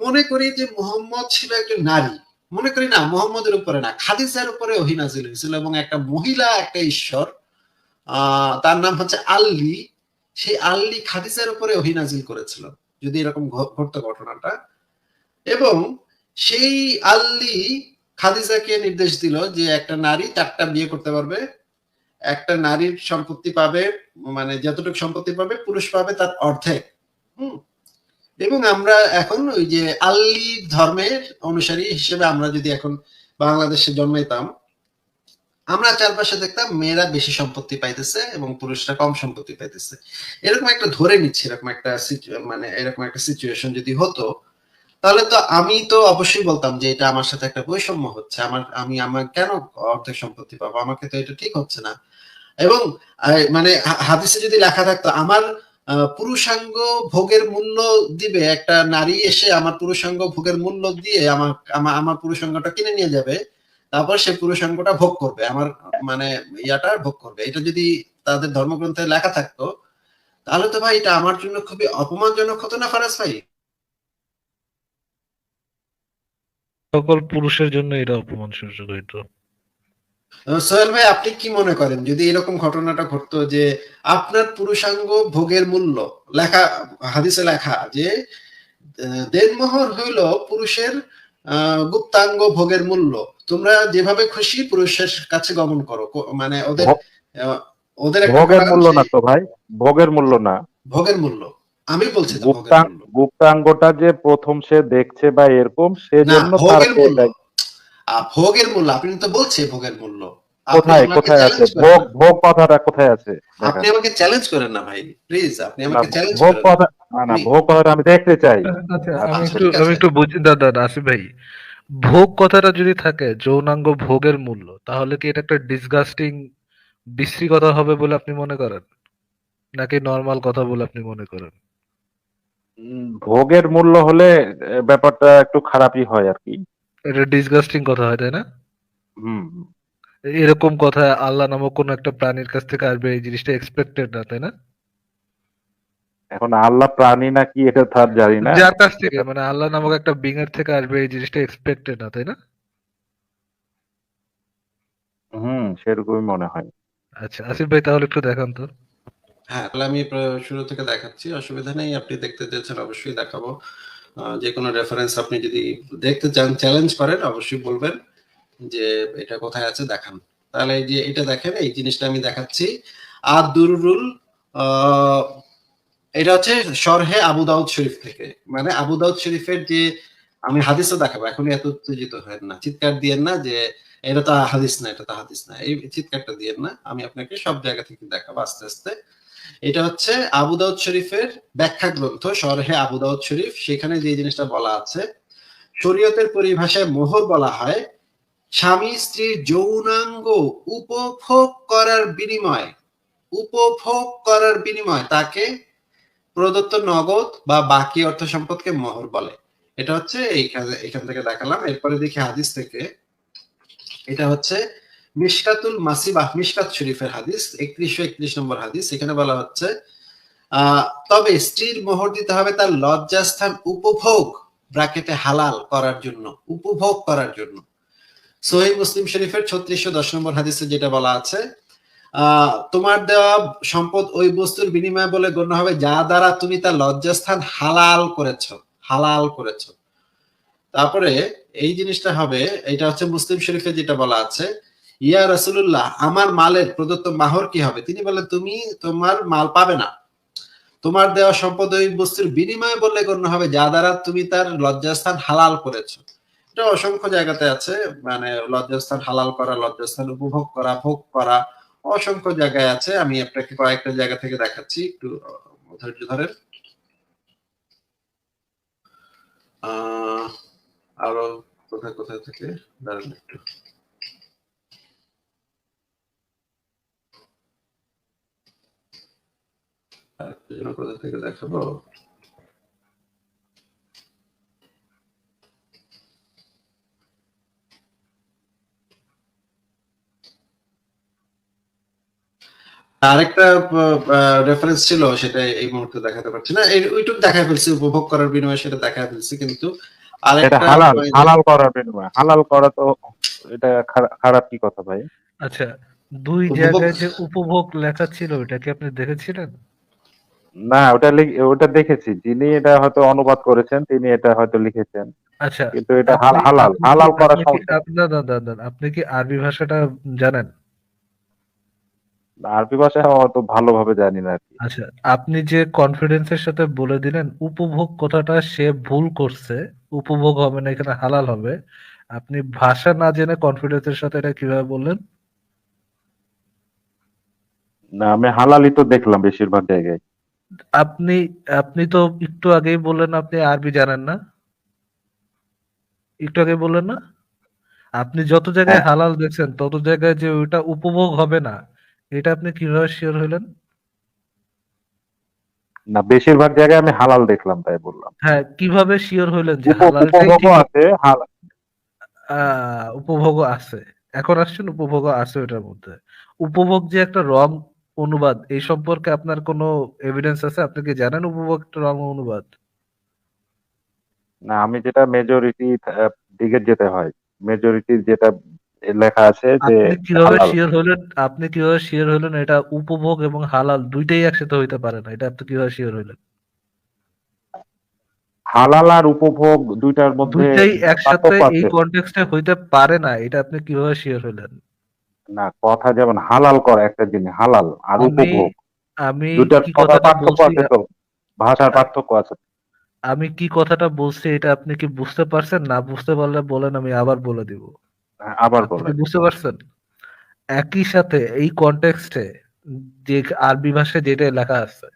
মনে করি যে মোহাম্মদ ছিল একজন নারী। মনে করি না, মোহাম্মদের উপরে না, খাদিজার উপরে অহিনাজিল হয়েছিল এবং একটা মহিলা, একটা ঈশ্বর তার নাম হচ্ছে আল্লি। সেই আল্লি খাদিজার উপরে অহিনাজিল করেছিল, যদি এরকম ঘটতো ঘটনাটা। এবং সেই আল্লি খাদিজাকে নির্দেশ দিল যে একটা নারী চারটা বিয়ে করতে পারবে। একটা নারীর সম্পত্তি পাবে মানে যতটুকু সম্পত্তি পাবে, পুরুষ পাবে তার অর্ধেক। হুম? এবং আমরা এখন ওই যে আল্লি ধর্মের অনুসারী হিসেবে আমরা যদি এখন বাংলাদেশে জন্মাইতাম, আমরা চারপাশে দেখতাম মেয়েরা বেশি সম্পত্তি পাইতেছে এবং পুরুষরা কম সম্পত্তি পাইতেছে। এরকম একটা ধরে নিচ্ছে, এরকম একটা মানে এরকম একটা সিচুয়েশন যদি হতো, তাহলে তো আমি তো অবশ্যই বলতাম যে এটা আমার সাথে একটা বৈষম্য হচ্ছে। আমার, আমি, আমার কেন অর্ধেক সম্পত্তি পাবো? আমাকে তো এটা ঠিক হচ্ছে না। এবং মানে হাদিসে যদি লেখা থাকতো, আমার পুরুষাঙ্গ ভোগের মূল্য দিবে। একটা নারী এসে আমার পুরুষাঙ্গ ভোগের মূল্য দিয়ে আমার আমার পুরুষাঙ্গটা কিনে নিয়ে যাবে। তারপর সে পুরুষাঙ্গটা ভোগ করবে। আমার মানে ইয়াটা ভোগ করবে। এটা যদি তাদের ধর্মগ্রন্থে লেখা থাকতো, তাহলে তো ভাই এটা আমার জন্য খুবই অপমানজনক হতো না ফারাজ ভাই? সকল পুরুষের জন্য এটা অপমান সূচক হইতো। সোহেল ভাই আপনি কি মনে করেন? যদি এরকম ঘটনাটা ঘটতো যে আপনার পুরুষাঙ্গ ভোগের মূল্য লেখা হাদিসে লেখা যে দেনমোহর হইল পুরুষের গুপ্তাঙ্গ ভোগের মূল্য। তোমরা যেভাবে খুশি পুরুষের কাছে গমন করো। মানে ওদের ওদের ভোগের মূল্য না তো ভাই? ভোগের মূল্য না। ভোগের মূল্য। আমি বলছি গুপ্তাঙ্গটা যে প্রথম সে দেখছে বা এরকম না সেজন্য তার ভোগের মূল্য আপনি তো বলছে ভোগের মূল্য। আপনি কোথায় কোথায় আছে? ভোগ ভোগ কথাটা কোথায় আছে? আপনি আমাকে চ্যালেঞ্জ করেন না ভাই প্লিজ আপনি আমাকে চ্যালেঞ্জ ভোগ কথা না না ভোগ কথাটা আমি দেখতে চাই। আচ্ছা আচ্ছা, আমি আচ্ছা একটু আমি একটু বুঝি দাদা আসিফ ভাই ভোগ কথাটা যদি থাকে যৌনাঙ্গ ভোগের মূল্য তাহলে কি এটা একটা ডিসগাস্টিং বিশ্রী কথা হবে বলে আপনি মনে করেন? নাকি নর্মাল কথা বলে আপনি মনে করেন? উম, ভোগের মূল্য হলে ব্যাপারটা একটু খারাপই হয় আর কি। এটা ডিসগাস্টিং কথা হয় তাই না? হুম। এরকম কথা আল্লাহ নামক কোন একটা প্রাণীর কাছ থেকে আসবে এই জিনিসটা এক্সপেক্টেড না তাই না? এখন আল্লাহ প্রাণী নাকি এটা তার জানি না। যার কাছ থেকে মানে আল্লাহ নামক একটা বিং এর থেকে আসবে এই জিনিসটা এক্সপেক্টেড না তাই না? হুম সেরকমই মনে হয়। আচ্ছা আসিফ ভাই তাহলে একটু দেখান তো। হ্যাঁ তাহলে আমি শুরু থেকে দেখাচ্ছি অসুবিধা নেই আপনি দেখতে চেয়েছেন অবশ্যই দেখাবো। যে কোনো রেফারেন্স আপনি যদি দেখতে চান চ্যালেঞ্জ করেন, অবশ্যই বলবেন যে এটা কোথায় আছে, দেখান। তাহলে যে এটা দেখেন, এই জিনিসটা আমি দেখাচ্ছি। আর দুরুল এটা হচ্ছে শরহে আবু দাউদ শরীফ থেকে। মানে আবু দাউদ শরীফের যে আমি হাদিসও দেখাবো এখন এত উত্তেজিত হেন না। চিৎকার দিয়েন না যে এটা তো হাদিস না, এটা তো হাদিস না। এই চিৎকারটা দিয়েন না, আমি আপনাকে সব জায়গা থেকে দেখাবো আস্তে আস্তে। এটা হচ্ছে আবু দাউদ শরীফের ব্যাখ্যা গ্রন্থ শরহে আবু দাউদ শরীফ। সেখানে যে জিনিসটা বলা আছে, শরীয়তের পরিভাষায় মোহর বলা হয়, স্বামী স্ত্রীর যৌনাঙ্গ উপভোগ করার বিনিময়, উপভোগ করার বিনিময় তাকে প্রদত্ত নগদ বা বাকি অর্থ সম্পদকে মোহর বলে। এটা হচ্ছে এইখানে থেকে দেখালাম। এরপরে দেখি হাদিস থেকে। এটা হচ্ছে মিশকাতুল মাসিবাহ মিশকাত শরীফের হাদিস, একত্রিশশো একত্রিশ নম্বর হাদিস, এখানে বলা হচ্ছে তবে স্ত্রীর মোহর দিতে হবে তার লজ্জাস্থান উপভোগ ব্রাকেটে হালাল করার জন্য, উপভোগ করার জন্য। সোহেব মুসলিম শরীফের ছত্রিশশো দশ নম্বর হাদিসে যেটা বলা আছে তোমার দেওয়া সম্পদ ওই বস্তুর বিনিময় বলে গণ্য হবে, যা দ্বারা তুমি তার লজ্জাস্থান হালাল করেছ হালাল করেছ। তারপরে এই জিনিসটা হবে, এটা হচ্ছে মুসলিম শরীফে যেটা বলা আছে ইয়া রাসূলুল্লাহ, আমার মালের প্রদত্ত মাহর কি হবে? তিনি বলেন তুমি তোমার মাল পাবে না। তোমার দেওয়া সম্পদ ওই বস্তুর বিনিময়ে বললে গণ্য হবে, যা দ্বারা তুমি তার লজ্জাস্থান হালাল করেছ। এটা অসংখ্য জায়গাতে আছে মানে লজ্জাস্থান হালাল করা, লজ্জাস্থান উপভোগ করা, ভোগ করা, অসংখ্য জায়গায় আছে। আমি আপনাকে কয়েকটা জায়গা থেকে দেখাচ্ছি, একটু ধৈর্য ধরেন। আরও কোথায় কোথায় থেকে? দাঁড়ান একটু আরেকটা যেন কোথা থেকে দেখাবো। আরেকটা রেফারেন্স ছিল সেটা এই মুহূর্তে দেখাতে পারছি না। এই ওইটুকু দেখা ফেলছি উপভোগ করার বিনিময়ে সেটা দেখা ফেলছি কিন্তু এটা আরেকটা হালাল হালাল করার বিনিময়ে। হালাল করা তো এটা খারা- খারাপ কি কথা ভাই? আচ্ছা দুই জায়গায় যে উপভোগ লেখা ছিল ওটা কি আপনি দেখেছিলেন? না ওটা ওটা দেখেছি। যিনি এটা হয়তো অনুবাদ করেছেন তিনি এটা হয়তো লিখেছেন। আচ্ছা। কিন্তু এটা হালাল হালাল করা আপনি কি- সমস্যা না, আপনি কি আরবি ভাষাটা জানেন? আরবি ভাষা অত ভালোভাবে জানি না আচ্ছা আপনি যে কনফিডেন্সের সাথে বলে দিলেন উপভোগ কথাটা সে ভুল করছে উপভোগ হবে না এখানে হালাল হবে। আপনি ভাষা না জেনে কনফিডেন্সের সাথে এটা কীভাবে বললেন? না আমি হালালই তো দেখলাম বেশিরভাগ জায়গায়। আপনি আপনি তো একটু আগেই বললেন আপনি আরবি জানেন না। একটু আগে বললেন না? আপনি যত জায়গায় হ্যাঁ। হালাল দেখছেন তত জায়গায় যে ওইটা উপভোগ হবে না এটা আপনি কীভাবে শিওর হলেন না বেশিরভাগ জায়গায় আমি হালাল দেখলাম তাই বললাম। হ্যাঁ কীভাবে শিওর হইলেন যে ঠিক। আছে উপভোগও আছে। এখন আসছেন উপভোগও আছে ওটার মধ্যে। উপভোগ যে একটা রং অনুবাদ এই সম্পর্কে আপনার কোনো এভিডেন্স আছে? আপনি কি জানেন উপভোগ একটা রং অনুবাদ? না আমি যেটা মেজরিটি দিকে যেতে হয়। মেজরিটি যেটা লেখা আছে যে আপনি কীভাবে। শিওর হলেন আপনি কীভাবে শিওর হলেন এটা উপভোগ এবং হালাল দুইটাই একসাথে হইতে পারে না? এটা আপনি কীভাবে শিওর হলেন হালাল আর উপভোগ দুইটার মধ্যে দুইটাই একসাথে এই। কনটেক্সটে হইতে পারে না এটা আপনি কীভাবে শিওর হলেন না কথা যেমন হালাল করা একটা জিনিস হালাল আর উপভোগ। আমি দুটার কথা পার্থক্য আছে তো? ভাষার পার্থক্য আছে। আমি কি কথাটা বলছি এটা আপনি কি বুঝতে পারছেন? না বুঝতে পারলে বলেন আমি আবার বলে দিব। হ্যাঁ, আবার বলেন। বুঝতে পারছেন? একই সাথে এই কনটেক্সটে যে আরবি ভাষায় যেটা লেখা আছে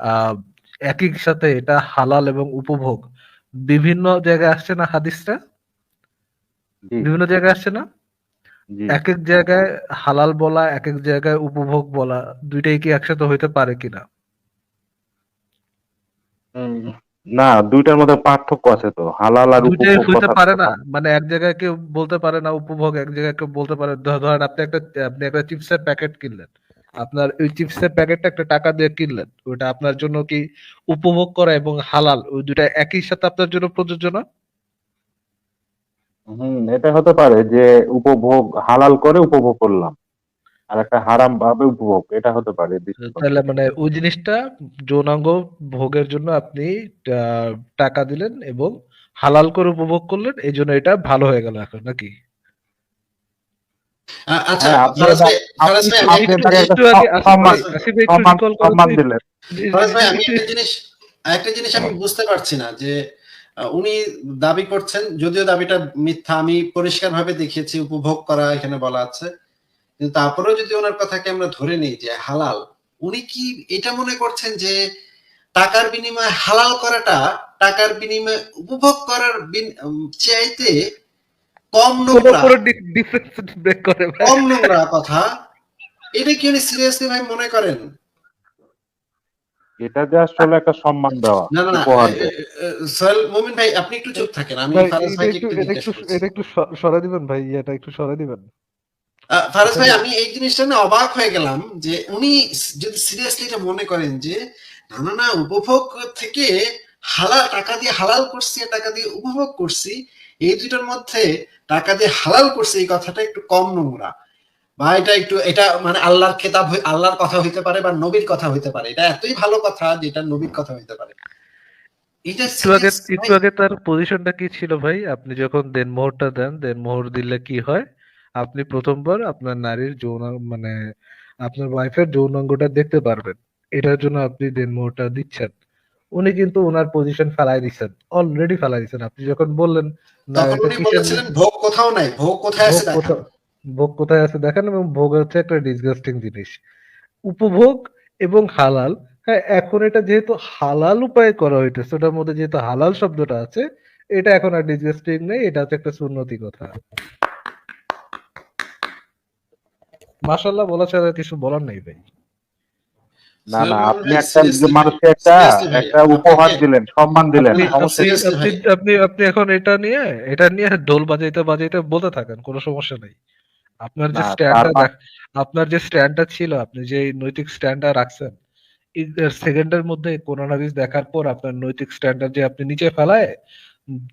আহ, একই সাথে এটা হালাল এবং উপভোগ। বিভিন্ন জায়গায় আসছে না হাদিসটা? বিভিন্ন জায়গায় আসছে না? এক এক জায়গায় হালাল বলা এক এক জায়গায় উপভোগ বলা দুইটাই কি একসাথে হইতে পারে কিনা? না দুইটার মধ্যে পার্থক্য আছে তো। হালাল আর দুইটাই উপভোগ হইতে পারে না। মানে এক জায়গায় কেউ বলতে পারে না উপভোগ এক জায়গায় কেউ বলতে পারে ধরেন আপনি একটা আপনি একটা চিপসের প্যাকেট কিনলেন। আপনার ওই চিপসের প্যাকেটটা একটা টাকা দিয়ে কিনলেন। ওটা আপনার জন্য কি উপভোগ করা এবং হালাল ওই দুটা একই সাথে আপনার জন্য প্রযোজ্য না? হুম এটা হতে পারে যে উপভোগ হালাল করে উপভোগ করলাম। আর একটা হারাম ভাবে উপভোগ এটা হতে পারে তাহলে মানে ওই জিনিসটা যৌনাঙ্গ ভোগের জন্য আপনি টাকা দিলেন এবং হালাল করে উপভোগ করলেন এই জন্য এটা ভালো হয়ে গেল এখন নাকি? আচ্ছা হ্যাঁ, আমি একটু- জিনিস একটা জিনিস আমি বুঝতে পারছি না যে উনি দাবি করছেন যদিও দাবিটা মিথ্যা আমি পরিষ্কার ভাবে দেখিয়েছি উপভোগ করা এখানে বলা আছে কিন্তু তারপরেও যদি ওনার কথাকে আমরা ধরে নিই যে হালাল উনি কি এটা মনে করছেন যে টাকার বিনিময়ে হালাল করাটা টাকার বিনিময়ে উপভোগ করার চাইতে কম নোংরা। কম নোংরা কথা এটা কি উনি সিরিয়াসলি ভাই মনে করেন এটা যে আসলে একটা সম্মান দেওয়া না না মুমিন ভাই আপনি একটু চুপ থাকেন আমি ফারাজ ভাইকে একটু একটু এটা একটু করছি। এটা একটু স- সরাই দিবেন ভাই এটা একটু সরাই দিবেন। ফারাজ ভাই আমি এই জিনিসটা না অবাক হয়ে গেলাম যে উনি যদি সিরিয়াসলি এটা মনে করেন যে না না না উপভোগ থেকে হালাল টাকা দিয়ে হালাল করছি টাকা দিয়ে উপভোগ করছি এই দুইটার মধ্যে টাকা দিয়ে হালাল করছি এই কথাটা একটু কম নোংরা। বা এটা একটু এটা মানে আল্লাহর খেতাব আল্লাহর কথা হইতে পারে বা নবীর কথা হইতে পারে। এটা এতই ভালো কথা যেটা নবীর কথা হইতে পারে। একটু আগে তার পজিশনটা কি ছিল ভাই? আপনি যখন দেনমোহরটা দেন দেনমোহর দিলে কি হয়? আপনি প্রথমবার আপনার নারীর যৌন মানে আপনার ওয়াইফের যৌনাঙ্গটা দেখতে পারবেন। এটার জন্য আপনি দেনমোহরটা দিচ্ছেন। উনি কিন্তু ওনার পজিশন ফেলাই দিচ্ছেন। অলরেডি ফেলাই দিচ্ছেন। আপনি যখন বললেন না এটা ভোগ কোথাও নাই ভোগ কোথায় আছে ভোগ কোথায় আছে দেখেন? এবং ভোগ হচ্ছে একটা ডিসগাস্টিং জিনিস। উপভোগ এবং হালাল। হ্যাঁ এখন এটা যেহেতু হালাল উপায়ে করা হইতেছে ওটার মধ্যে যেহেতু হালাল শব্দটা আছে এটা এখন আর ডিসগাস্টিং নেই এটা হচ্ছে একটা সুন্নতি কথা। মাশাল্লাহ বলা ছাড়া আর কিছু বলার নেই ভাই। না না আপনি একটা মানুষকে একটা একটা উপহার দিলেন সম্মান দিলেন। আপনি আপনি এখন এটা নিয়ে এটা নিয়ে ঢোল বাজাইতে বাজাইতে বলতে থাকেন কোনো সমস্যা নেই। আপনার যে স্ট্যান্ডটা আপনার যে স্ট্যান্ডটা ছিল আপনি যে নৈতিক স্ট্যান্ডটা রাখছেন সেকেন্ডের মধ্যে কোরআন হাদিস দেখার পর আপনার নৈতিক স্ট্যান্ডটা যে আপনি নিচে ফেলায়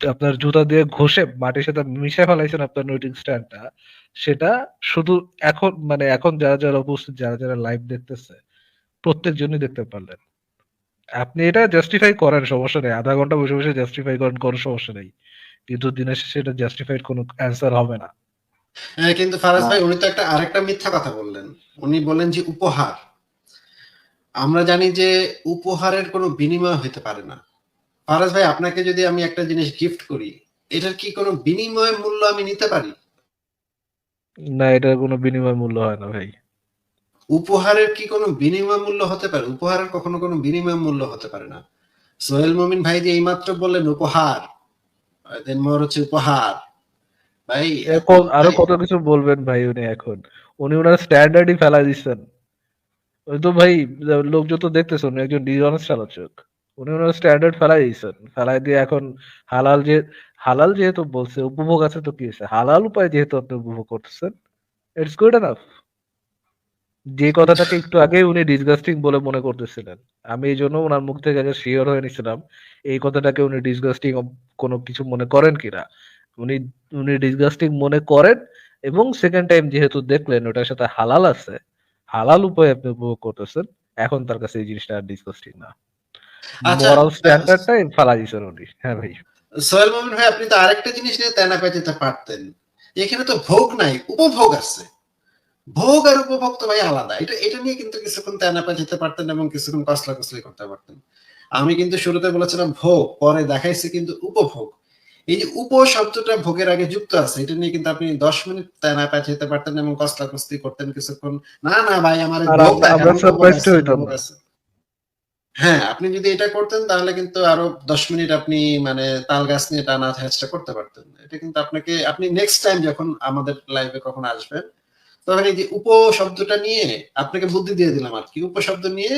আপনার জুতা দিয়ে ঘষে মাটির সাথে মিশে ফেলাইছেন আপনার নৈতিক স্ট্যান্ডটা সেটা শুধু এখন মানে এখন যারা যারা উপস্থিত যারা যারা লাইভ দেখতেছে প্রত্যেকজনই দেখতে পারলেন। আপনি এটা জাস্টিফাই করেন সমস্যা নেই। আধা ঘণ্টা বসে বসে জাস্টিফাই করেন কোনো সমস্যা নেই। কিন্তু দিনের শেষে এটা জাস্টিফাইড কোনো অ্যান্সার হবে না। কিন্তু ফারাজ ভাই উনি তো একটা আরেকটা মিথ্যা কথা বললেন। উনি বললেন যে উপহার। আমরা জানি যে উপহারের কোনো বিনিময় হতে পারে না। ফারাজ ভাই আপনাকে যদি আমি একটা জিনিস গিফট করি এটার কি কোনো বিনিময় মূল্য আমি নিতে পারি? না এটার কোনো বিনিময় মূল্য হয় না ভাই। উপহারের কি কোনো বিনিময় মূল্য হতে পারে? উপহারের কখনো কোনো বিনিময় মূল্য হতে পারে না। সোহেল মমিন ভাই যে এইমাত্র বললেন উপহার। দেন মোর হচ্ছে উপহার। ভাই এরকম আরও কত কিছু বলবেন ভাই উনি এখন? উনি ওনার স্ট্যান্ডার্ডই ফেলাই দিচ্ছেন। ওই তো ভাই লোকজন তো দেখতেছে উনি একজন আলোচক। উনি ওনার স্ট্যান্ডার্ড ফেলাই দিয়েছেন ফেলাই দিয়ে এখন হালাল যে হালাল যেহেতু বলছে উপভোগ আছে তো কি হয়েছে? হালাল উপায় যেহেতু আপনি উপভোগ করতেছেন ইটস গুড এনাফ যে কথাটাকে একটু আগে উনি ডিসগাস্টিং বলে মনে করতেছিলেন। আমি এই জন্য ওনার মুখ থেকে আগে শিওর হয়ে নিছিলাম এই কথাটাকে উনি ডিসগাস্টিং কোনো কিছু মনে করেন কিনা। উনি উনি ডিসগাস্টিং মনে করেন এবং সেকেন্ড টাইম যেহেতু দেখলেন ওটার সাথে হালাল আছে হালাল উপায়ে আপনি উপভোগ করতেছেন এখন তার কাছে এই জিনিসটা আর ডিসগাস্টিং না। মরাল স্ট্যান্ডার্ডটাই ফালা দিয়েছেন উনি হ্যাঁ ভাই। সোহেল মমিন ভাই আপনি তো আরেকটা জিনিস নিয়ে তেনা পেঁচাতে পারতেন। এখানে তো ভোগ নাই উপভোগ আছে। ভোগ আর উপভোগ তো ভাই আলাদা। এটা এটা নিয়ে কিন্তু কিছুক্ষণ তেনা পেঁচাতে পারতেন এবং কিছুক্ষণ কসলা কসলি করতে পারতেন। আমি কিন্তু শুরুতে বলেছিলাম ভোগ পরে দেখাইছি কিন্তু উপভোগ। এই যে উপ শব্দটা ভোগের আগে যুক্ত আছে এটা নিয়ে কিন্তু আপনি দশ মিনিট তেনা পেঁচাতে পারতেন এবং কসলা কসলি করতেন কিছুক্ষণ। না না ভাই আমার না। হ্যাঁ আপনি যদি এটা করতেন তাহলে কিন্তু আরও দশ মিনিট আপনি মানে তাল গাছ নিয়ে টানা হ্যাচটা করতে পারতেন। এটা কিন্তু আপনাকে আপনি নেক্সট টাইম যখন আমাদের লাইভে কখন আসবেন তখন এই যে উপ শব্দটা নিয়ে আপনাকে বুদ্ধি দিয়ে দিলাম আর কি। উপশব্দ নিয়ে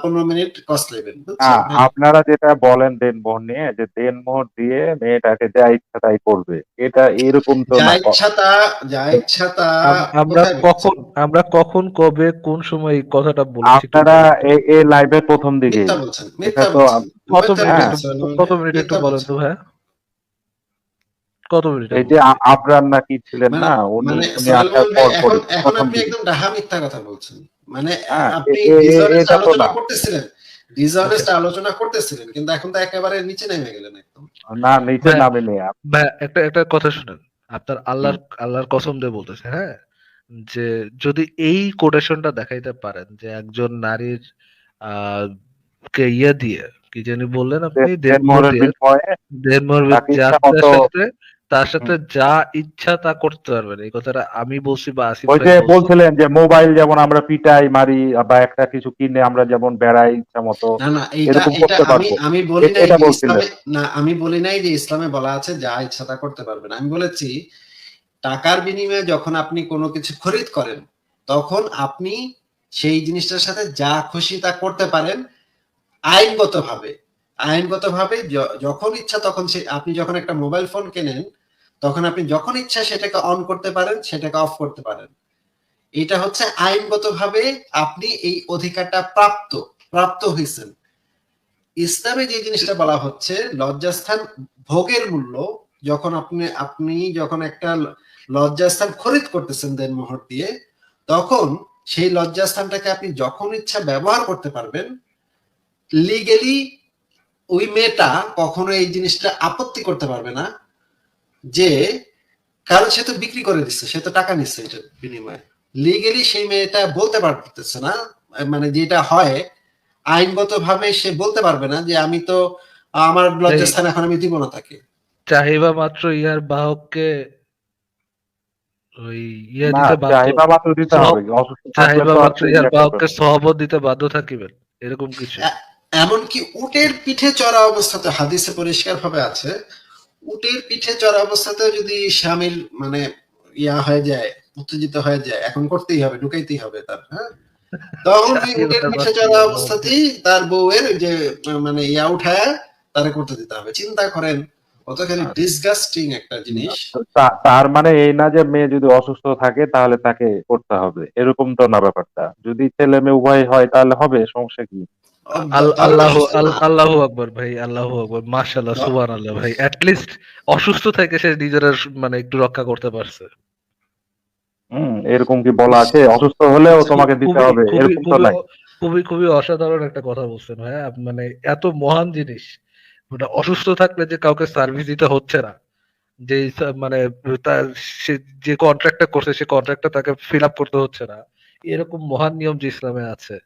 পনেরো মিনিট কষ্ট নেবেন? হ্যাঁ। আপনারা যেটা বলেন দেনমোহর নিয়ে যে দেনমোহর দিয়ে মেয়েটাকে যা ইচ্ছা তাই করবে এটা এরকম তো যা ইচ্ছা তা যা ইচ্ছা তা আমরা কখন আমরা কখন কবে কোন সময় এই কথাটা বলেছি আপনারা। এই- এই লাইভের প্রথম দিকে মিথ্যা বলছেন মিথ্যা তো বলছেন কত মিনিট হ্যাঁ। একটু কত মিনিট একটু বলেন তো ভাই কত মিনিট এই যে আ- আবরার নাকি ছিলেন মানে- না উনি মানে আসার পর এখন এখন আপনি একদম ডাহা মিথ্যা কথা বলছেন মানে হ্যাঁ, আপনি তো আলোচনা করতেছিলেন। ডিসঅনেস্ট আলোচনা করতেছিলেন কিন্তু এখন তো একেবারে নিচে নেমে গেলেন একদম। না নিচে ভাই- নামে নেই ভাই একটা একটা কথা শুনেন। আপনার আল্লাহর আল্লাহর কসম দিয়ে বলতেছে হ্যাঁ? যে যদি এই কোটেশনটা দেখাইতে পারেন যে একজন নারীর আহ কে ইয়ে দিয়ে কি জানি বললেন আপনি সাথে তার সাথে যা ইচ্ছা তা করতে পারবেন। এই কথাটা আমি বলছি বা আসিফ ওই যে বলছিলেন যে মোবাইল যেমন আমরা পিটাই মারি বা একটা কিছু কিনে আমরা যেমন বেড়াই ইচ্ছা মতো না না এরকম এটা করতে আমি পারব। আমি বলি নাই না আমি বলি নাই যে ইসলামে বলা আছে যা ইচ্ছা তা করতে পারবেন। আমি বলেছি টাকার বিনিময়ে যখন আপনি কোনো কিছু খরিদ করেন তখন আপনি সেই জিনিসটার সাথে যা খুশি তা করতে পারেন আইনগতভাবে। আইনগতভাবে যখন ইচ্ছা তখন সে আপনি যখন একটা মোবাইল ফোন কেনেন তখন আপনি যখন ইচ্ছা সেটাকে অন করতে পারেন, সেটাকে অফ করতে পারেন। এটা হচ্ছে আইনগতভাবে আপনি এই অধিকারটা প্রাপ্ত প্রাপ্ত হয়েছেন ইসলামে যে জিনিসটা বলা হচ্ছে, লজ্জাস্থান ভোগের মূল্য, যখন আপনি আপনি যখন একটা লজ্জাস্থান খরিদ করতেছেন দেন দেনমোহর দিয়ে, তখন সেই লজ্জাস্থানটাকে আপনি যখন ইচ্ছা ব্যবহার করতে পারবেন লিগেলি ওই মেয়েটা কখনো এই জিনিসটা আপত্তি করতে পারবে না। যে কারণ সে তো বিক্রি করে দিচ্ছে সে তো টাকা নিচ্ছে এটার বিনিময়ে। লিগেলি সেই মেয়েটা বলতে পারতেছে না মানে যেটা হয় আইনগত ভাবে সে বলতে পারবে না যে আমি তো আমার লজ্জাস্থান এখন আমি দিব না তাকে। চাহিবা মাত্র ইহার বাহককে ওই ইয়ে দিতে বাধ্য চাহিদা মাত্র দিতে হবে চাহিবা মাত্র সে ইহার করবে বাহককে না। সহবত দিতে বাধ্য থাকিবেন এরকম কিছু। এমনকি উটের পিঠে চড়া অবস্থাতে হাদিসে পরিষ্কার ভাবে আছে উটের পিঠে চড়া অবস্থাতেও যদি সামিল মানে ইয়া হয়ে যায় উত্তেজিত হয়ে যায় এখন করতেই হবে ঢুকাইতেই হবে তার হ্যাঁ? তখন ওই উটের পিঠে চড়া অবস্থাতেই তার বউয়ের যে মানে ইয়া উঠায় তারে করতে দিতে হবে। চিন্তা করেন কতখানি আচ্ছা। ডিসগাস্টিং একটা জিনিস। তা- তার মানে এই না যে মেয়ে যদি অসুস্থ থাকে তাহলে তাকে করতে হবে। এরকম তো না ব্যাপারটা। যদি ছেলে মেয়ে উভয় হয় তাহলে হবে সমস্যা কি? আল্লাহ আল্লাহ আকবর ভাই আল্লাহ আকবর মাশাল্লাহ না। সুবান আল্লাহ ভাই অ্যাটলিস্ট অসুস্থ থেকে সে নিজের মানে একটু রক্ষা করতে পারছে। হুম এরকম কি বলা আছে? অসুস্থ হলেও তোমাকে দিতে খুবই- হবে এরকম তো নাই। খুবই খুবই অসাধারণ একটা কথা বলছেন ভাই মানে এত মহান জিনিস। মানে অসুস্থ থাকলে যে কাউকে সার্ভিস দিতে হচ্ছে না। যে মানে তার সে যে কন্ট্রাক্টটা করছে সে কন্ট্রাক্টটা তাকে ফিল আপ করতে হচ্ছে না। এরকম মহান নিয়ম যে ইসলামে আছে।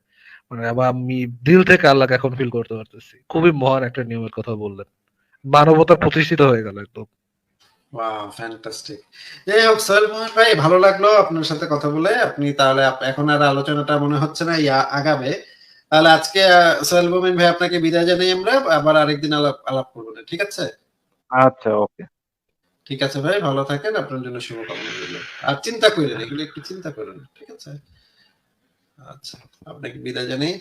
মানে আমি দিল থেকে আল্লাহকে এখন ফিল করতে পারতেছি। খুবই মহান একটা নিয়মের কথা বললেন। মানবতা প্রতিষ্ঠিত হয়ে গেল একদম। ফ্যান্টাস্টিক যাই হোক সোহেল মোহন ভাই ভালো লাগল আপনার সাথে কথা বলে। আপনি তাহলে এখন আর আলোচনাটা মনে হচ্ছে না ইয়া আগাবে। তাহলে আজকে সোহেল মোমেন ভাই আপনাকে বিদায় জানাই আমরা। আবার আরেকদিন আলাপ আলাপ করব। না, ঠিক আছে? আচ্ছা ওকে। ঠিক আছে ভাই ভালো থাকেন। আপনার জন্য শুভকামনা রইল। আর চিন্তা করেন এগুলো একটু চিন্তা করেন। ঠিক আছে? আচ্ছা আপনাকে বিদায় জানাই